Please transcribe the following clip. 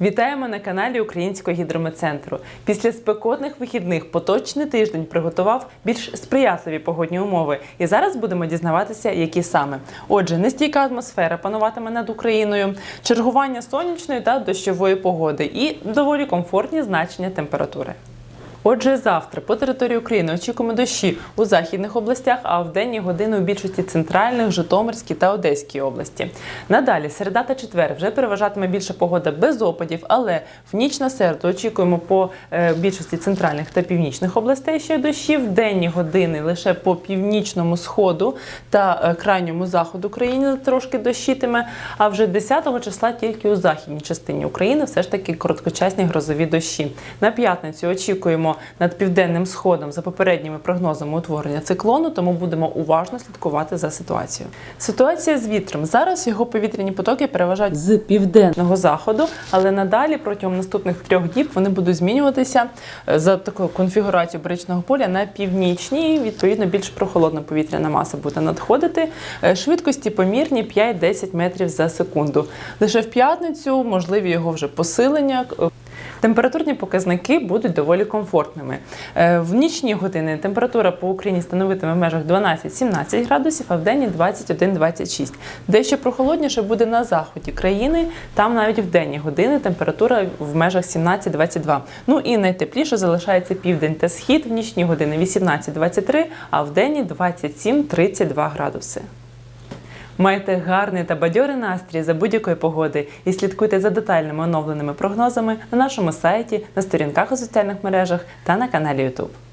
Вітаємо на каналі Українського гідрометцентру. Після спекотних вихідних поточний тиждень приготував більш сприятливі погодні умови. І зараз будемо дізнаватися, які саме. Отже, нестійка атмосфера пануватиме над Україною, чергування сонячної та дощової погоди і доволі комфортні значення температури. Отже, завтра по території України очікуємо дощі у західних областях, а в денні години у більшості центральних, Житомирській та Одеській області. Надалі, середа та четвер вже переважатиме більша погода без опадів, але в ніч на середу очікуємо по е, більшості центральних та північних областей ще дощі. В денні години лише по північному сходу та е, крайньому заходу України трошки дощитиме. А вже 10 числа тільки у західній частині України все ж таки короткочасні грозові дощі. На п'ятницю очікуємо над південним сходом за попередніми прогнозами утворення циклону, тому будемо уважно слідкувати за ситуацією. Ситуація з вітром зараз його повітряні потоки переважають з південного заходу, але надалі протягом наступних трьох діб вони будуть змінюватися е, за такою конфігурацією баричного поля на північні. І відповідно більш прохолодна повітряна маса буде надходити. Е, Швидкості помірні 5-10 метрів за секунду. Лише в п'ятницю можливі його вже посилення. Температурні показники будуть доволі комфортними. Е, В нічні години температура по Україні становитиме в межах 12-17 градусів, а в день 21-26. Дещо прохолодніше буде на заході країни. Там навіть в денні години температура в межах 17-22. Ну і найтепліше залишається південь та схід в нічні години 18-23, а в день 27-32 градуси. Майте гарний та бадьорий настрій за будь-якої погоди і слідкуйте за детальними оновленими прогнозами на нашому сайті, на сторінках у соціальних мережах та на каналі YouTube.